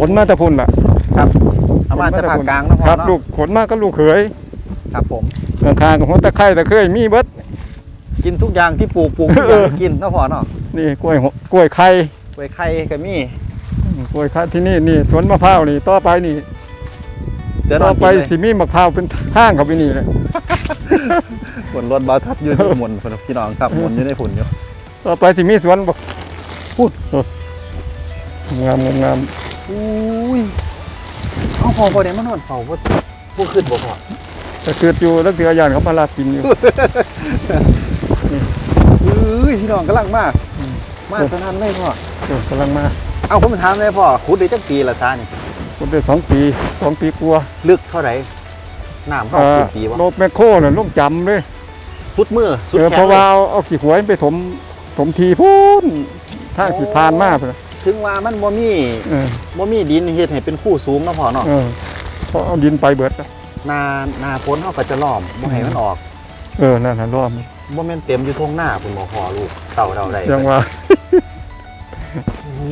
ขนมาแตะพุ่นล่ะครับเอามาจากภาคกลางนะพ่อครับเนาะลูกขนมาก็ลูกเขยครับผม ข้างๆกับหัวตะไคร้ตะเคยมีเบิด กินทุกอย่างที่ปลูกปลูกทุกอย่างที่กินเนาะพ่อเนาะนี่กล้วยหัวกล้วยไข่กล้วยไข่ก็มีกล้วยไข่ที่นี่นี่สวนมะพร้าวนี่ต่อไปนี่ เสือนต่ออนไปกินเลยสิมีมะพร้าวเป็นทางเข้าไปนี่เลยฝนรถบาทับอยู่ในหมุนพี่น้องครับหมุนอยู่ในฝุ่นอยู่ต่อไปสิมีสวนบ่พูดเอองามงามงาม อุ้ยเอาพอพอเดี๋ยวมานอนเฝ้าว่าพวกขึ้นบ่พอแต่เกิดอยู่แล้วเถือยานเขามาลากินอยู่อุ้ยพี่น้องกำลังมามาสนั่นเลยพ่อเออกำลังมาเอาผมถามเลยพ่อขุดได้จักปีละซานี่คนได้สองปีสองปีกลัวาลึกเท่าไหร่น้ำเข้าเอ่อกี่ปีวะรถแมคโครน่ะล่มจำเลยสุดมือสุดเออแขเพนราะเลว่ายเอาเอาขี้หวยไปถมถมทีพูนทางที่ผ่านมาเพิ่น ถึงว่ามันบ่มีเออบ่มีดินเฮ็ดให้เป็นคู่สูงเนาะพ่อเนาะเออเพราะเอาดินไปเบิดแล้วนานาฝนเฮาก็จะล้อมบ่ให้มันออกเออนั่นน่ะรอบบ่แม่นเต็มอยู่ทงหน้าพุ่นบ่พอลูกเต่าเราได้ยังว่า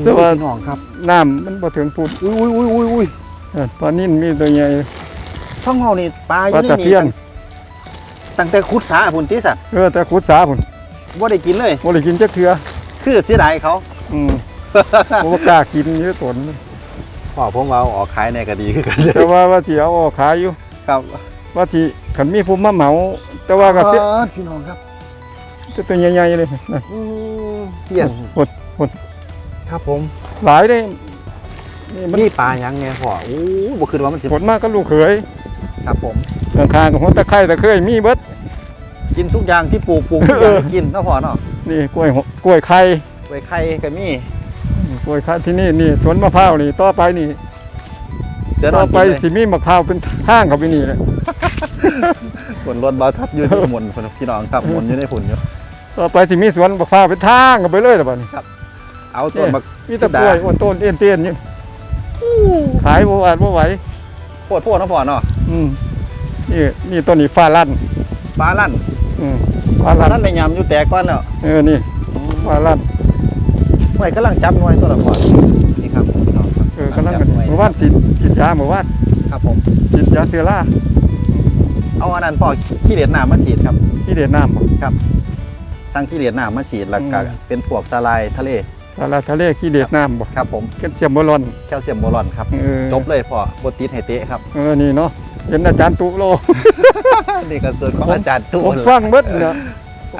แต่แต่ว่าว่า พี่น้องครับน้ำมันบ่ถึงพูนอุ้ยอุ้ยอุ้ยอุ้ยอุ้ยเออปลานิ่นมีตัวใหญ่ท้องเฮานี่ปลาอปลายู่ในตะนี่เพียน ตั้งแต่ขุดสาพุ่นติสัตว์เออแต่ขุดสาพุ่นบ่ได้กินเลยบ่ได้กินจักเทื่อคือเสียดายเขา อืม บ่กล้ากินนี่ตนพ่อผมว่าเอาออกขายในก็ดีคือกันเลยแต่ว่าว่าสิเอาออกขายอยู่ ครับว่าสิคันมีผู้มาเหมา แต่ว่าก็สิอ๋อพี่น้องครับตัวใหญ่ๆเลยนะอืมเพียงหดหดครับผมหลายได้นี่มันนี่ปลายังไงพ่อโอ้บ่คิดว่ามันสิผลมากก็ลูกเขยครับผม ข้างๆกับหัวตะไคร้ตะเคยมีเบิด กินทุกอย่างที่ปลูกปลูกทุกอย่างที่กินเนาะพ่อเนาะนี่กล้วยหัวกล้วยไข่ ไว้ไข่ก็มี กล้วยไข่ที่นี่นี่สวนมะพร้าวนี่ต่อไปนี่เสือนต่ออนไปกินเลยสิมีมะพร้าวเป็นทางเข้าไปนี่แหละฝนรถบาทับอยู่ในหมุนพุ่นพี่น้องครับหมุนอยู่ในฝุ่นอยู่ต่อไปสิมีสวนมะพร้าวเป็นทางเข้าไปเลยล่ะบัดนี้ เอาต้นเนี่ยบักมีแต่กล้วยอ้วนต้นเตี้ยนเตี้ยนๆนี่ขายบ่อาจบ่ไหวโพดโพดเนาะพ่อเนาะอืมนี่นี่ต้นนี้ฟ้าลั่นปลาลั่นอืมฟ้าลั่นนั่นในยำอยู่แตกก่อนแล้วเออนี่ฟ้าลั่น หน่วยกำลังจับหน่วยตัวละพ่อนี่ครับพี่น้องครับเออกำลังจักันหน่วยเมื่อวานฉีดฉีดยาเมื่อวานครับผมฉีดยาเซล่าเอาอันนั้นพ่อขี้เหล็ดน้ำมาฉีดครับที่เด็ดน้ำบ่สร้างขี้เหล็ดน้ำมาฉีดแล้วก็อืมเป็นพวกสลายทะเลสาราทะเลขี้เด็ดน้ำบ่ครับผมแคลเซียมบอลอนแคลเซียมโบรอนครับเออจบเลยพ่อบติดให้เตะครับเออนี่เนาะเป็นอาจารย์ตุโลนี่ก็ส่วนของอาจารย์ตู้ผมนั่นแหละฟังเบิดเนาะ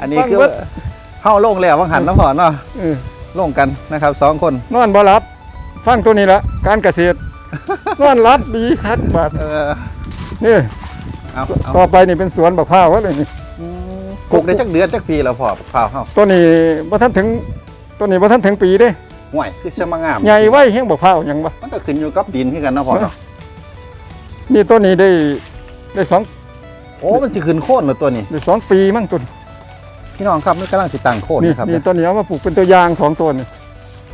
อันนี้ฟังคือเบิดเข้าลงแล้ววังหันแล้วพ่อเนาะเออ ลงกันนะครับสองคน นอนบ่หลับ ฟังตัวนี้ละการเกษตร นอนหลับดีคักบาดเออนี่เอาเอาต่อไปนี่เป็นสวนบักพร้าวเลยนี่อืมปลูกได้จักเดือนจักปีแล้วพ่อพร้าวเฮาตัวนี้บ่ทันถึงตัวนี้บ่ทันถึงปีเด้ห่วยคือสมางาม ใหญ่ไว้แฮงบักพร้าวหยังบ่ มันก็ขึ้นอยู่กับดินคือกันเนาะพ่อเนาะนี่ตัวนี้ได้ได้สองโอ้มันสิขึ้นโค่นเหรอตัวนี้ได้สองปีมั้งตัวนี้ พี่น้องครับมันกำลังสิตั้งโค่นนี่นะครับนี่ตัวนี้เอามาปลูกเป็นตัวอย่างสองตัวนี่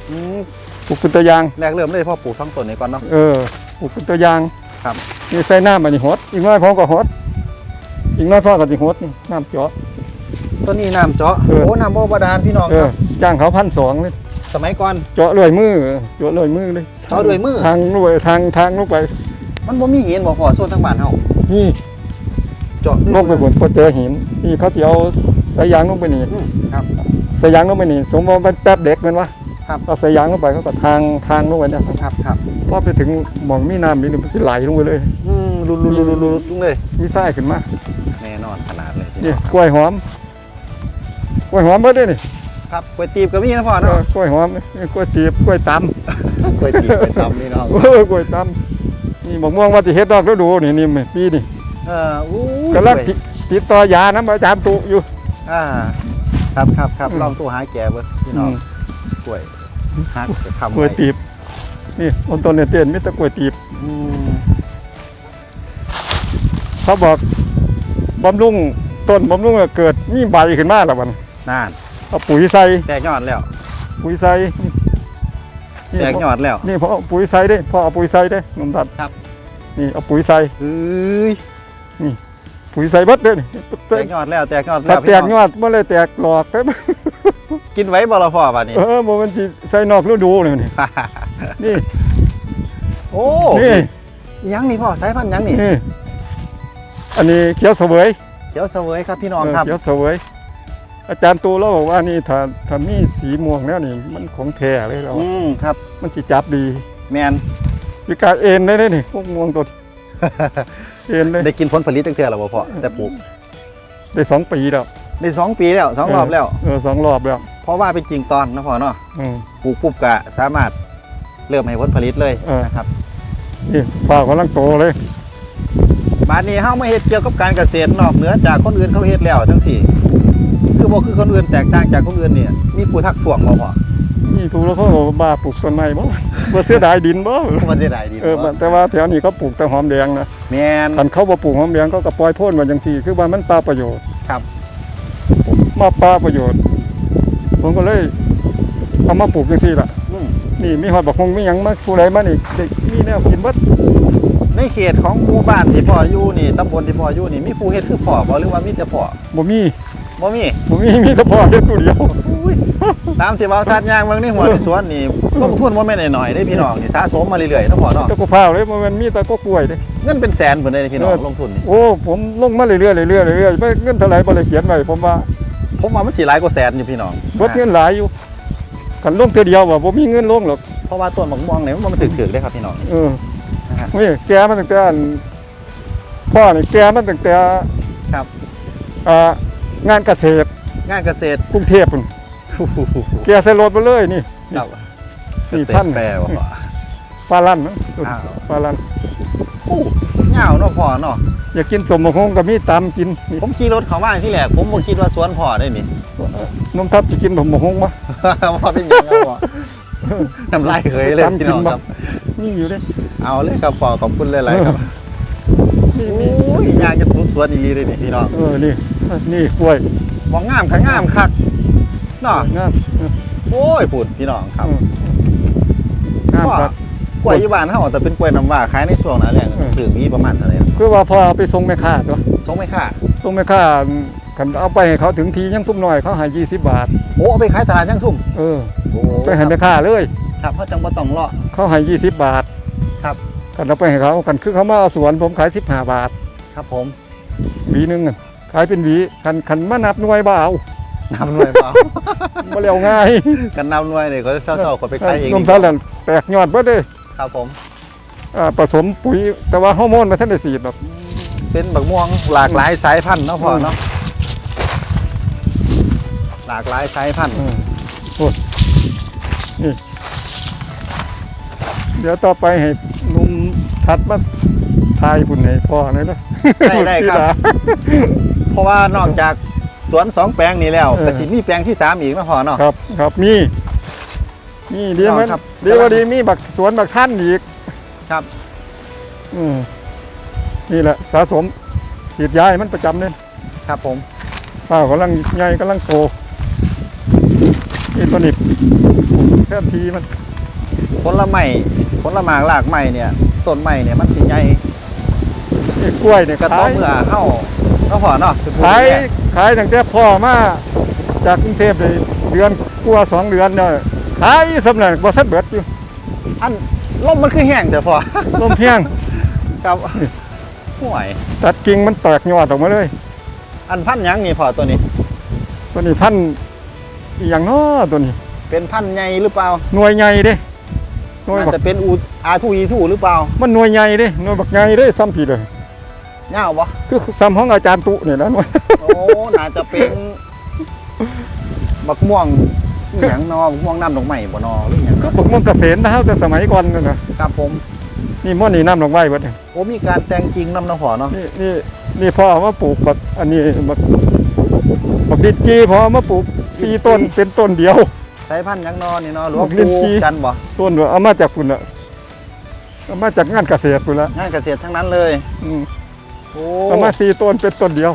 อืมปลูกเป็นตัวอย่างแรกเริ่มเลยพ่อปลูกสองต้นนี้ก่อนเนาะเออปลูกเป็นตัวอย่างครับนี่ใส่น้ำมันนี่หดอีกน้อยพ่อก็หดอีกน้อยพ่อก็สิหดนี่น้ำเจาะต้นนี้น้ำเจาะเออโอ้น้ำบ่บาดาลพี่น้องเอคอรับจ้างเขาพันสองเลยสมัยก่อนเจาะเลยมือเจาะเลยมือเลยเจาะด้วยมือทางลงไปทางทางลงไป มันบ่มีหินบ่พ่อโซนทางบ้านเฮานี่เจาะด้วยลงไปบนพอเจอหินนี่เขาจะเอา สายยางลงไปนี่อืมครับสายยางลงไปนี่สมมติว่าเป็นแป๊บเด็กแมันวะครับเอาสายยางลงไปเขาก็ทางทางลงไปเนี่ยครับครับพอไปถึงหมองมีน้ำนี่มันจะไหลลงไปเลยอืมลุลุลุลุลุลุเลยมีไส้ขึ้นมาแน่นอนขนาดเลยพี่นี่น้องกล้วยหอมกล้วยหอมเบิดเลยนี่ครับก๋วยตีบก็มีนะพ่อเอเนาะอกล้วยหอมนี่กล้วยตีบกล้วยตำก๋วยตีบก๋วยตำนี่น้องเออกล้วยตำนี่บอกม่วงว่าจะเฮ็ดดอกฤดูนี่นี่ปีนี่เอออู้ยกำลังติติดต่อยานะอาจารย์ตุอยู่ อ่า ครับครับครับอืมลองตัวหาแกเบิ่งพี่น้องอืมกล้วยฮักจะทำกล้วยไว้ตีบนี่ต้นต้นเนี่ยเตี้ยนมิตรกล้วยตีบอืมเขาบอกบำรุงต้นบำรุงแล้วเกิดมีใบขึ้นมาแล้วมันนั่นเอาปุ๋ยใส่แตกยอดแล้ว ปุ๋ยใส่นี่แตกยอดแล้ว นี่พอเอาปุ๋ยใส่ได้พอเอาปุ๋ยใส่ได้นมตัดครับ นี่เอาปุ๋ยใส่เอ้ย ปุ๋ยใส่เบิดเด้อนี่แตกยอดแล้วแตกยอดถ้าแล้วแตพี่กยน้องอดเมื่อไรแตกหลอกไปกินไว้บ่ละพ่อบัดนี้ เออบ่มันสิใส่นอกฤดูเลยนี่นี่โอ้นี่ยังนี่พ่อสายพันธุ์ยังนี่นี่อันนี้เขียวเสวยเขียวเสวยครับพี่น้องเออครับเขียวเสวย อาจารย์ตูเราบอกว่านี่ถ้าถ้ามีสีม่วงแล้วนี่มันของแท้เลยเราอืมครับ มันจิจับดี แมน มีการเอ็นได้เลยนี่พวกม่วงตัวนี้ เอ็นเลยได้กินผลผลิตตั้งแต่แล้วบ่พ่อแต่ปลูกได้สองปีแล้วได้สองปีแล้วสองรอบแล้วเออสองรอบแล้วเพราะว่าเป็นจริงตอนนะพ่อเนาะอืมปลูกปุ๊บก็สามารถเริ่มให้ผลผลิตเลยเออนะครับนี่ฝ้ากำลังโตเลยบาดนี้เฮามาเฮ็ดเกี่ยวกับการเกษตรนอกเหนือจากคนอื่นเขาเฮ็ดแล้วจังซี่ คือบ่คือคนอื่นแตกต่างจากคนอื่นเนี่ยมีผู้ทักท้วงบ่พ่อ นี่ถูกแล้วเขาบอกว่าบ้าปลูกต้นไม้บ่บ่เสียดายดินบ่บ่เสียดายดีเออบ่แต่ว่าแถวนี้เขาปลูกแต่หอมแดงนะแม่นคันเขาบ่ปลูกหอมแดงเขาก็ปล่อยโพ่นมาจังซี่ คือว่ามันปลาประโยชน์ครับมาปลาประโยชน์ ผมก็เลยเอามาปลูกจังซี่ล่ะอืมนี่มีฮอดบักฮงมีหยังมาผู้ใดมานี่ได้มีแนวกินเบิดในเขตของหมู่บ้านที่พ่ออยู่นี่ตำบลที่พ่ออยู่นี่มีผู้เฮ็ดคือพ่อบ่หรือว่ามีแต่พ่อบ่มี บ่มีบ่มีมีแต่พ่อเฮ็ดผู้เดียวอุ้ยตามที่เว้าทัดย่างเบิ่งในหัวในสวนนี่ลงทุนบ่แม่นน้อยๆเด้พี่น้องนี่สะสมมาเรื่อยๆเนาะพ่อเนาะแต่ก็พร้าวเลยบ่แม่นมีแต่ก็กล้วยเด้ เงินเป็นแสนเพิ่นได้พี่น้องเออลงทุนนี่โอ้ผมลงมาเรื่อยๆเรื่อยๆเรื่อยๆไม่เงินเท่าไหร่บ่ได้เขียนไว้ผมว่าผมว่ามันสิหลายกว่าแสนอยู่พี่น้องเบิดเงินหลายอยู่คันลงเทื่อเดียวว่าบ่มีเงินลงหรอกเพราะว่าต้นมะม่วงเนี่ยมันถึกๆเด้ครับพี่น้อง เออนะฮะ นี่แกมันตั้งแต่อันพ่อนี่แกมันตั้งแต่ครับ อ่า งานเกษตร งานเกษตรกรุงเทพพุ่นแกใส่รถมาเลยนี่ ครับเกนี่ษตพัรนแปลว่าพ่อปลาลั่นมั้งอ้าว ปลาลั่นอู้เหงาเนาะพ่อเนาะอยากกินสมมะฮงก็มีตามกินนี่ผมขี่รถเข้ามาที่แรกผมบ่คิดว่าสวนพ่อได้นี่นมทับจะกินสมมะฮงมาพ่อเป็นหยังครับพ่อน้ำลายเคยเลยตามพี่กิน้นองบ่ ครับ นี่อยู่เด้เอาเลยครับพ่อขอบคุณหลายๆครับ นี่โอ้นี่ยยางจะสุดสวนอีหลีเลยนี่พี่น้อง เออนี่ นี่กล้วยบ่งามค่ะงามคักเนาะงามเออโอ้ยพูดพี่น้องครับงามพ่อครับกล้วยอยู่บ้านเฮาแต่เป็นกล้วยน้ำว้าขายในช่วงหน้าแล้งเออถึงมีประมาณเท่าไหร่คือว่าพอเอาไปส่งแม่ค้าตัวส่งไหมค่ะส่งแม่ค้าคันเอาไปให้เขาถึงทียังซุ่มหน่อยเขาให้20บาทโอ้เอาไปขายตลาดย่างซุ่มเออโอ้ไปให้แม่ค้าเลยครับเพราะจังบ่ต้องรอเขาให้20บาทครับกันเอาไปให้เขากันคือเขามาเอาสวนผมขาย15บาท ครับผมหวีหนึงอะ ขายเป็นหวีคันคันมานับหน่วยบ่เอานำหน่วยเปล่าบ่เร็วง่ายกันนำหน่วยเนี่ยเขาจะเศร้าๆก็ไปขายเองนมสาลันแตกยอดเบิดเด้ครับผมอ่าผสมปุ๋ยแต่ว่าฮอร์โมนมาทันได้ฉีดหรอกเป็นบักม่วงหลากหลายสายพันธุ์เนาะพ่อเนาะหลากหลายสายพันธุ์อืมโอ้ยนี่เดี๋ยวต่อไปให้หนุ่มทัดมาทายคุณให้พ่อหน่อยนะได้ได้ครับ เพราะว่านอกจากสวนสองแปลงนี้แล้วเออก็สิมีแปลงที่สามอีกนะพ่อเนาะ ครับครับมีนี่ดีไหมครับ ดีว่าดีมีบักสวนบักท่านอีก ครับอืมนี่แหละสะสมฉีดยาให้มันประจำเนี่ยครับผมป้ากำลังใหญ่กำลังโตนี่ตัวนี้แค่ทีมันผลไม้ผลไม้หลากไม้เนี่ยต้นไม้เนี่ยมันสิใหญ่นี่กล้วยเนี่ยก็ต่อขายเมื่อเฮา เนาะพ่อเนาะคือพูดขายแน่ขายตั้งแต่พ่อมาจากกรุงเทพเลยเดือนกว่าสองเดือนเนี่ยขายสำเร็จบ่ทันเบิดอยู่ อันลมมันคือแห้งแต่พ่อลมเพียง ครับห่วย ตัดกิ่งมันแตกยอดออกมาเลยอันพันธุ์หยังนี่พ่อตัวนี้ ตัวนี้พันธุ์อหย่างน้อตัวนี้ เป็นพันธุ์ใหญ่หรือเปล่าหน่วยใหญ่เด้หน่วยน่าบักจะเป็นอูอาทูอีทูหรือเปล่า มันหน่วยใหญ่เด้หน่วยบักใหญ่เด้ซ้ำผีเลย เงาบ่คือซ้ำห้องอาจารย์ตุเนี่ยนะหน่วยโอ้น่าจะเป็นบักม่วงอหย่างนอบักม่วงน้ำดอกไม้บ่นอหรืออหย่างก็บักม่วงเกษตรนะครับแต่สมัยก่อนนั่นนะครับผมนี่ม่วนนี่น้ำดอกไม้เบิดเนี่ยโอ้มีการแต่งจริงน้ำเนาะพ่อเนาะนี่นี่นี่พ่อเอามาปลูกบักอันนี้บักบักดินจีพ่อเอามาปลูกสี่ต้นเป็นต้นเดียวสายพันธุ์หยังนอนี่เนาะหรือว่าบักลิ้ปูนจี่กันบ่ต้นเดียวเอามาจากคุณละเอามาจากงานเกษตรคุณละงานเกษตรทั้งนั้นเลย อื มโอ้เอามาสี่ต้นเป็นต้นเดียว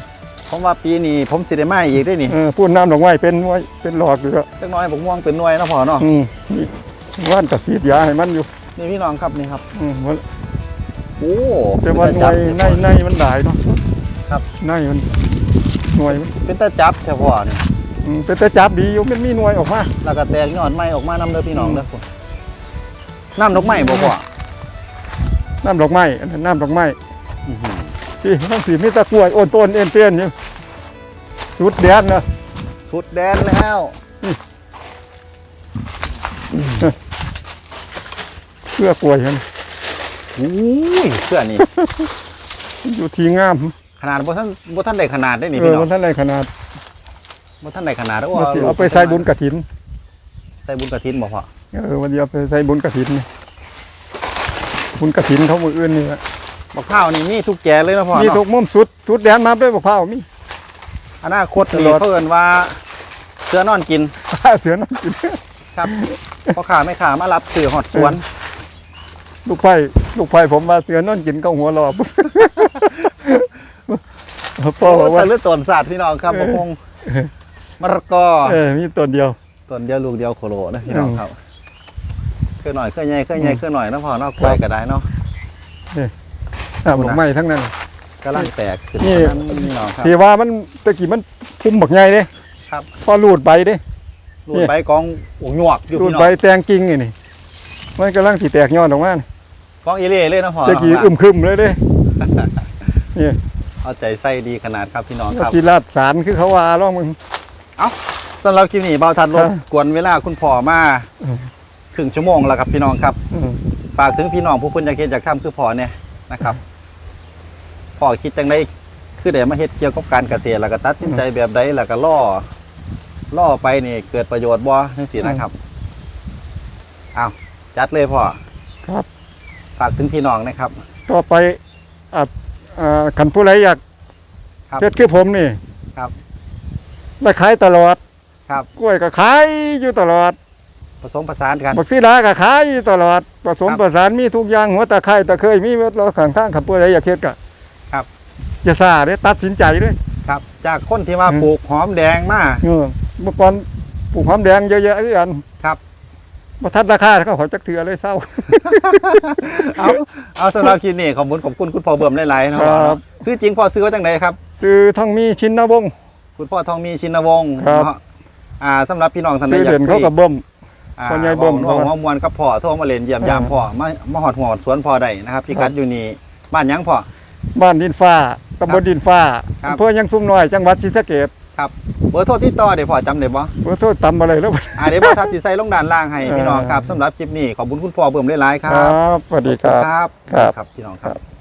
ผมว่าปีนี้ผมสิได้มาอีกได้นี่เออพูดน้ำดอกไม้เป็นไว้เป็นหลอกอยู่แล้วจักหน้อยบักม่วงเป็นหน่วยเนาะพ่อเนาะอืมนี่ว่านกระสีดยาให้มันอยู่นี่พี่น้องครับนี่ครับอืมมันโอ้แต่ว่าหน่วยในในมันหลายเนาะครับในมันหน่วยมันเป็นตาจับแค่พ่อนี่อืมแต่แต่จับดีอยู่มันมีหน่วยออกมาแล้วก็แตกยอดไม้ออกมานำเด้อพี่น้องเด้อพุ่นน้ำดอกไม้บ่พ่อน้ำดอกไม้อันนั้นน้ำดอกไม้ อื้อหือที่ทั้งสีมีแตะกล้วยโอนต้นเอ็นเตียนอยู่สุดแดนนะสุดแดนแล้วเพื่อกล้วยกันอุ้ยเสื้อนี่ อยู่ที่งาม ขนาดบ่ท่านบ่ท่านได้ขนาดได้นี่เอพี่อน้อมังนท่านไรขนาดบ่ท่านได้ขนาดโอ้มันสิเอาไปใส่บุญกระถิน ใส่บุญกฐินบ่พ่อเออวันนี้เอาไปใส่บุญกระถินนี่บุญกระถินเขามืออื่นนี่แหละ บักพร้าวนี่มีทุกแก่เลยนะพ่อมีเนาะทุกมุมสุดสุดแดนมาด้วยบักพร้าวมี อนาคตนี่ตลอดเขาเอิ้นว่า เสือนอนกินเสือน้ำกิน ครับพ่อค้าแม่ค้ามารับซื้อฮอดสวน ลูกไผ่ลูกไผ่ผมว่าเสือนอนกินก็หัวรอบ พ่อบอกว่า แต่เลือดต้นศาสตร์พี่น้องครับเอบ่อคงมะละกอเออมีต้นเดียว ต้นเดียวลูกเดียวโคโลนะพี่น้องอืมครับเคยหน่อยเคยใหญ่เคยใหญ่อืมเคยหน่อยนะพ่อเนาะกล้วยก็ได้เนาะ น้ำดอกไม้ทั้งนั้น กำลังแตกขึ้นนี่มานั้นพี่น้องครับ ที่ว่ามันตะกี้มันพุ่มบักใหญ่เด้ครับ พอรูดใบเด้ รูดใบกองอกหยวกอยู่รูดพี่น้อใบงแตงกิ่งนี่นี่มันกำลังสิแตกยอดออกมานี่กองอีเล่เลยนะพ่อตะกี้อึมครึมเลยเด้เอาใจใส่ดีขนาดครับพี่น้องครับ สิลาดสารคือเขาว่าร้องมึง สำหรับคลิปนี้เบาทัดรบครับกวนเวลาคุณพ่อมาอืม ครึ่งชั่วโมงแล้วครับพี่น้องครับ อืม ฝากถึงพี่น้องผู้เพิ่นอยากเฮ็ดอยากทำคือพ่อเนี่ยนะครับ พ่อคิดจังไดคือได้มาเฮ็ดเกี่ยวกับการเกษตรแล้วก็ตัดสินใจแบบใดแล้วก็ล่อล่อไปนี่เกิดประโยชน์บ่จังซี่นะครับอ้าวจัดเลยพ่อครับ ฝากถึงพี่น้องนะครับต่อไปอะอ่าคันผู้ใดอยากครับ เพชรคือผมนี่ครับ ได้ขายตลอดครับ กล้วยก็ขายอยู่ตลอดผสมผสานกัน บักซีดาก็ขายอยู่ตลอดผสมครับ ประสานมีทุกอย่างหัวตะไคร้ตะเคยมีเวทเราข้างทางคันผู้ใดอยากเฮ็ดก็ครับ อย่าซ่าเด้ตัดสินใจเด้ครับ จากคนที่ว่าอืมปลูกหอมแดงมาเออเมื่อก่อนปลูกหอมแดงเยอะๆคือกันครับบ่ทันราคาเขาขอจักเทื่อเลยเศร้า เอาเอาสำหรับคลิปนี้ขอบคุณขอบคุณคุณพ่อเบิ่มหลายๆนะพ่อครัเนาะบซื้อจริงพ่อซื้อไว้จังไดครับ ซื้อทั้งมีชินนวงศ์คุณพ่อทองมีชินวงศ์ครับเนาะอ่าสำหรับพี่น้องท่านใดซื้ออยากเด่นเขาก็เบิ่มอ่าพ่อใหญ่เบิ่มเว้าเว้ามวนกับพ่อโทรมาเล่นเยี่ยมยามเออพ่อมามาหอดหัวสวนพ่อได้นะครับพี่กัดอยู่นี่บ้านหยังพ่อบ้านดินฟ้า ตำบลดินฟ้าครับ อำเภอยังซุ่มน้อย จังหวัดศรีสะเกษครับเบอร์โทรที่ต่อเดี๋ยวพ่อจำได้บ่ขอโทษตำอะไรแล้ว อ่าเดี๋ยวพ่อทัดสิใส่ลงด้านล่างให้เออพี่น้องครับสำหรับคลิปนี้ขอบคุณคุณพ่อเบิ่มหลายๆคครัรับบสวัสดีครับ ครับ ครับ ครับพี่น้องครับ